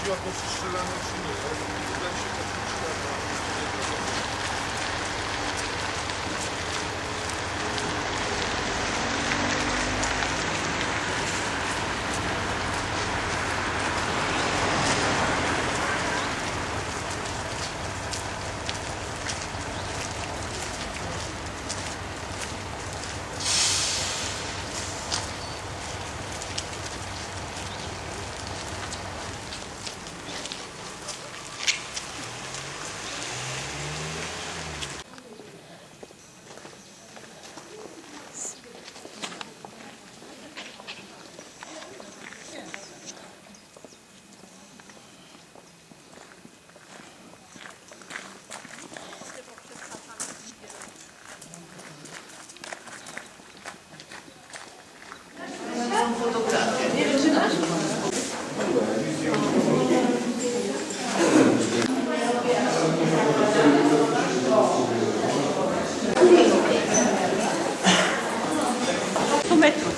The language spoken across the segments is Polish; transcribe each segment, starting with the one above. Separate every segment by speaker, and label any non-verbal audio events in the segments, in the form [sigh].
Speaker 1: chodzi o to, czy czy nie. Wydaje się, że to światła.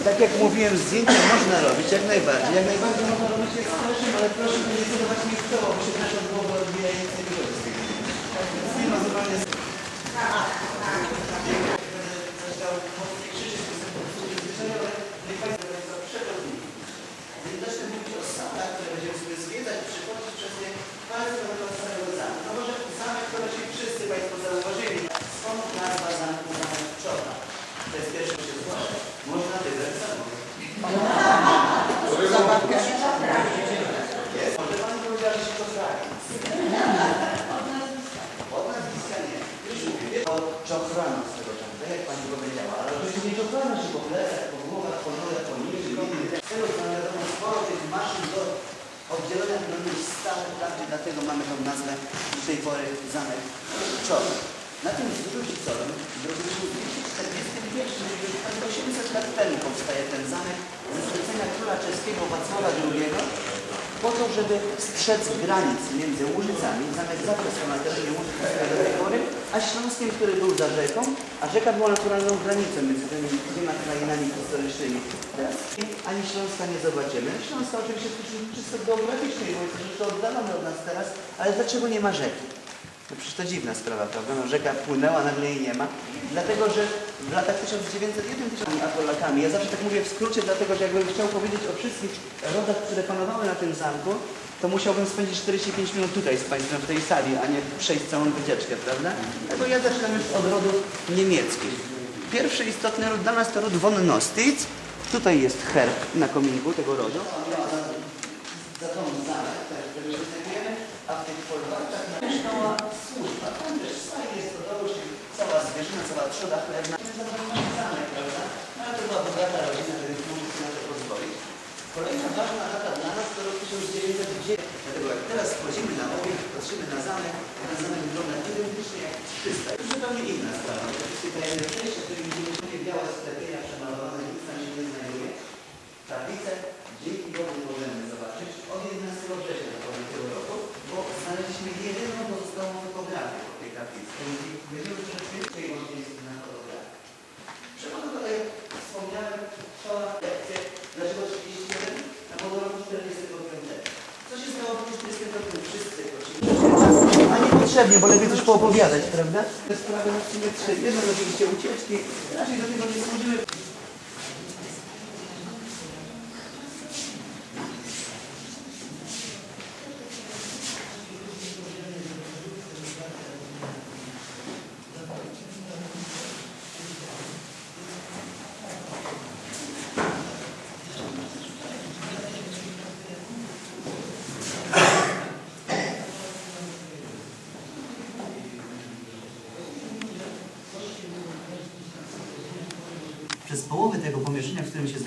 Speaker 2: Tak jak mówiłem, zdjęcia można robić jak najbardziej. Jak najbardziej można robić jak proszę, ale proszę nie budować mi w to, bo się od głowy odbija i nic nie wychodzi. Nie ma zupełnie Zacznę mówić o salach, które będziemy sobie zwiedzać, przychodzić przez nie bardzo do całego zamku. No może zamek, to się wszyscy Państwo zauważyli. Skąd nazwa zamku Zamek Czora? To jest pierwsze się zgłasza. Można wybrać samochód. Zabawkę? Jest. Może Pani powiedziała, że się to trafi. Od nazwiska nie. Już mówię. O czochranu z tego czasu, tak jak Pani powiedziała. Ale oczywiście nie czochranu się po plecach, po głowach, po nogach, po niżej, Z tego znaleziono sporo tych maszyn do oddzielenia broni stałych prawdy, dlatego mamy tą nazwę do tej pory zamek Czor. Na tym wzgórzu Corem w roku 241, czyli prawie 800 lat temu powstaje ten zamek ze zlecenia króla czeskiego Wacława II po to, żeby strzec granic między Łużycami, zamek zawsze na terenie Łużyc do tej pory, a Śląskiem, który był za rzeką, a rzeka była naturalną granicą między tymi dwiema krainami historycznymi. Teraz ani Śląska nie zobaczymy. Śląska oczywiście przyczyn czysto geograficznej, bo jest troszeczkę oddalony od nas teraz, ale dlaczego nie ma rzeki? No przecież to dziwna sprawa, prawda? No, rzeka płynęła, nagle jej nie ma. Dlatego, że w latach 1901 a Polakami, ja zawsze tak mówię w skrócie, dlatego, że jakbym chciał powiedzieć o wszystkich rodach, które panowały na tym zamku, to musiałbym spędzić 45 minut tutaj z Państwem w tej sali, a nie przejść całą wycieczkę, prawda? Dlatego ja zaczynam już od rodów niemieckich. Pierwszy istotny ród dla nas to ród von Nostitz. Tutaj jest herb na kominku tego rodu. Za tą zamek, którego się znajdujemy, a w tych folwarkach należała służba. Tam też jest to dołóż, cała zwierzyna, cała trzoda chlebna. Zadbany zamek, prawda? No, ale to była bogata rodzina, żeby mógł sobie na to pozwolić. Kolejna ważna data dla nas to rok 1909. Dlatego jak teraz wchodzimy na obiekt, patrzymy na zamek, ten zamek wygląda identycznie jak 300. To zupełnie inna sprawa. Jest tajemne przejście, które widzimy, że białe sklepienia przemalowane, nic tam się nie znajduje. Tablicę dzięki Bogu możemy zobaczyć od 11 września tego roku, bo znaleźliśmy jedyną pozostałą fotografię po tej tablicy. Będziemy rzeczywiście i może jest na fotografii. Przechodzę do tej, wspomniałem, szkoła lekcję, dlaczego 31? A po roku 45. Co się stało po 45? Wszyscy prosimy. A niepotrzebnie, bo lepiej coś poopowiadać, prawda? Te sprawy na sumie trzy. Jedno oczywiście ucieczki, raczej do tego nie służymy. przez połowę tego pomieszczenia, w którym się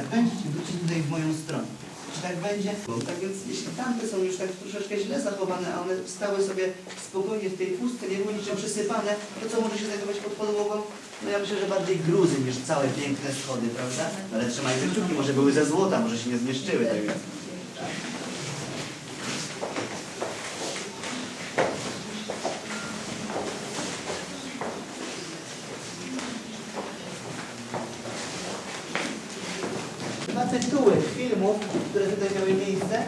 Speaker 2: zakręcić i wrócić tutaj w moją stronę. Czy tak będzie? Tak więc jeśli tamte są już tak troszeczkę źle zachowane, a one stały sobie spokojnie w tej pustce, nie były niczym przysypane, to co może się znajdować pod podłogą? No ja myślę, że bardziej gruzy niż całe piękne schody, prawda? No Ale trzymajmy kciuki, może były ze złota, może się nie zmieszczyły. Tak więc. Tytuły filmów, które tutaj miały miejsce,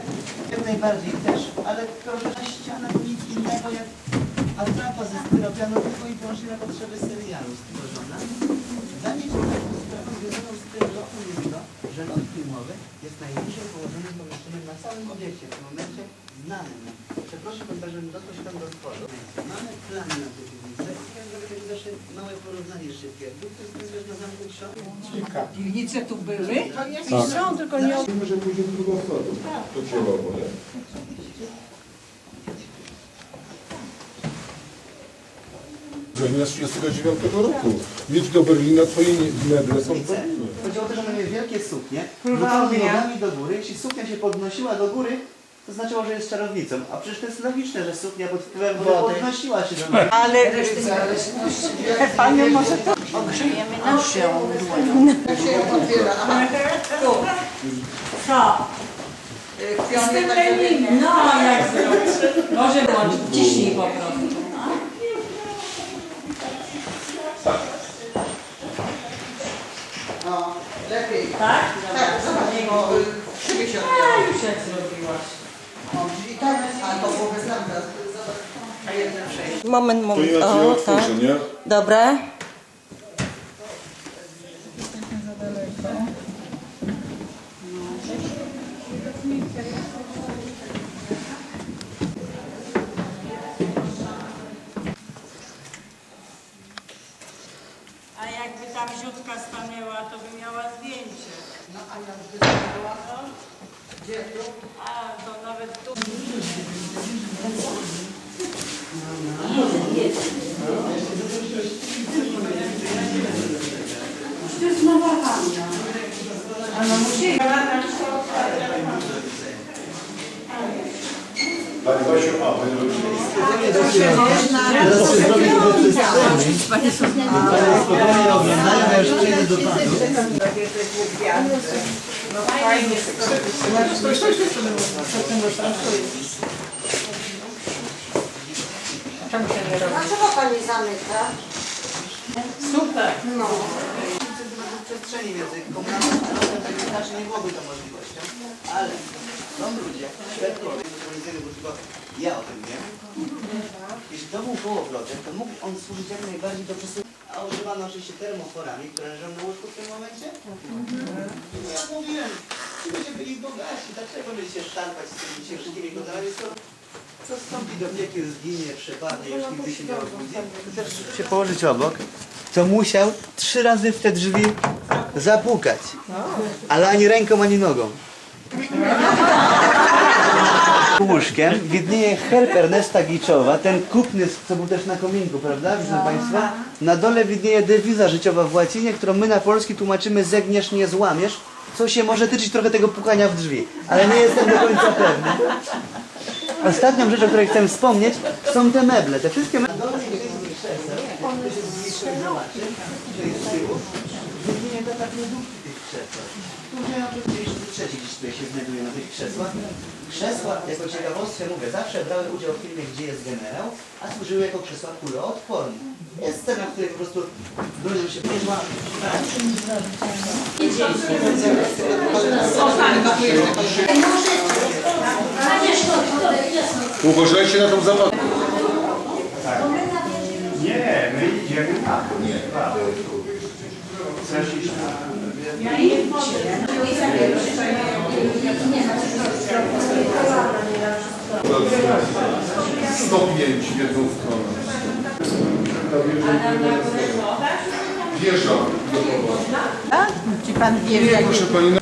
Speaker 2: jak najbardziej też, ale proszę na ścianach nic innego jak atrapa ze styropianu tylko i wyłącznie na potrzeby serialu stworzona. Dla mnie ciekawą sprawą związaną z tym lotem jest to, że lot filmowy jest najniżej położonym pomieszczeniem na całym obiekcie, w tym momencie znanym. Przepraszam bardzo, że doszło się tam do stworu. Mamy plany na tę piwnicę i chciałem zrobić takie zawsze małe porównanie szybkie. Był to jest też na zamku książki.
Speaker 3: Piwnice tu były? Są, tylko nie...
Speaker 1: Wiemy, że pójdzie drugą stronę. To celowo, nie? Że z 39 roku. Jedź do Berlina, twoje meble są w Berlinie.
Speaker 2: Chodziło o to, że mamy wielkie suknie,
Speaker 3: Próbowałam
Speaker 2: nogami do góry. Jeśli suknia się podnosiła do góry, to znaczyło, że jest czarownicą. A przecież to jest logiczne, że suknia pod wpływem wody podnosiła się do góry.
Speaker 3: Ale [laughs] Panią może to ogrzejemy naszą dłoń. Tu. Co? Z tym. No, jak zrobić? Może włączyć. Ciśnij po prostu. Tak?
Speaker 4: Tak, zobacz, bo y, szyby się
Speaker 3: A,
Speaker 4: odbijają.
Speaker 3: już jak zrobiłaś.
Speaker 4: Drzwi tak, a.
Speaker 5: Moment,
Speaker 1: To
Speaker 5: moment.
Speaker 1: inaczej
Speaker 5: O,
Speaker 1: otworzę,
Speaker 5: tak.
Speaker 1: nie?
Speaker 5: Dobre.
Speaker 3: A jakby tam ziutka stanęła, to by miała zdjęcie.
Speaker 4: No, a jakby została, to gdzie tu?
Speaker 3: A, to nawet tu. To jest nowa wanna. A no musi...
Speaker 1: Pani Basiu, a, wy robicie.
Speaker 2: Teraz się zrobi do Ale spokojnie oglądają, ja już przejdę do panu.
Speaker 5: Dlaczego pani zamyka?
Speaker 3: Super.
Speaker 5: No.
Speaker 2: przestrzeni a losem, tak nie byłoby to możliwością, ale są ludzie, świadkowie, organizacyjne, bo tylko ja o tym wiem. Jeśli to był kołowrotek, to mógł on służyć jak najbardziej do przesyłu. A używano oczywiście termoforami, które leżą na łóżku w tym momencie. Ja mówiłem, ci ludzie byli bogaci, dlaczego się szarpać z tymi ciężkimi skoro co wstąpi do wieku, zginie, przepadnie, już nigdy się nie obudzi. Też się położyć obok, to musiał trzy razy w te drzwi zapukać. Ale ani ręką, ani nogą łóżkiem widnieje herb Ernesta Giczowa, ten kupny, co był też na kominku, prawda, widzą no. Państwa? Na dole widnieje dewiza życiowa w łacinie, którą my na polski tłumaczymy zegniesz, nie złamiesz, co się może tyczyć trochę tego pukania w drzwi, ale nie jestem do końca pewny. Ostatnią rzeczą, o której chcę wspomnieć, są te meble. Te wszystkie meble... Na dole to jest z tyłu, tak tych. Tu miałem 93 krzesła. Krzesła, jako ciekawostkę mówię, zawsze brały udział w filmie Gdzie jest generał, a służyły jako krzesła kuloodporne. Jest scena, w której po prostu dużo się bierzła.
Speaker 1: Uważajcie na tą zabawę.
Speaker 6: Nie, my idziemy na. Nie. Chcesz iść na
Speaker 1: Stopięć w jedną stronę. Wieża gotowa.
Speaker 3: Czy pan wie, jak
Speaker 1: Proszę Pani,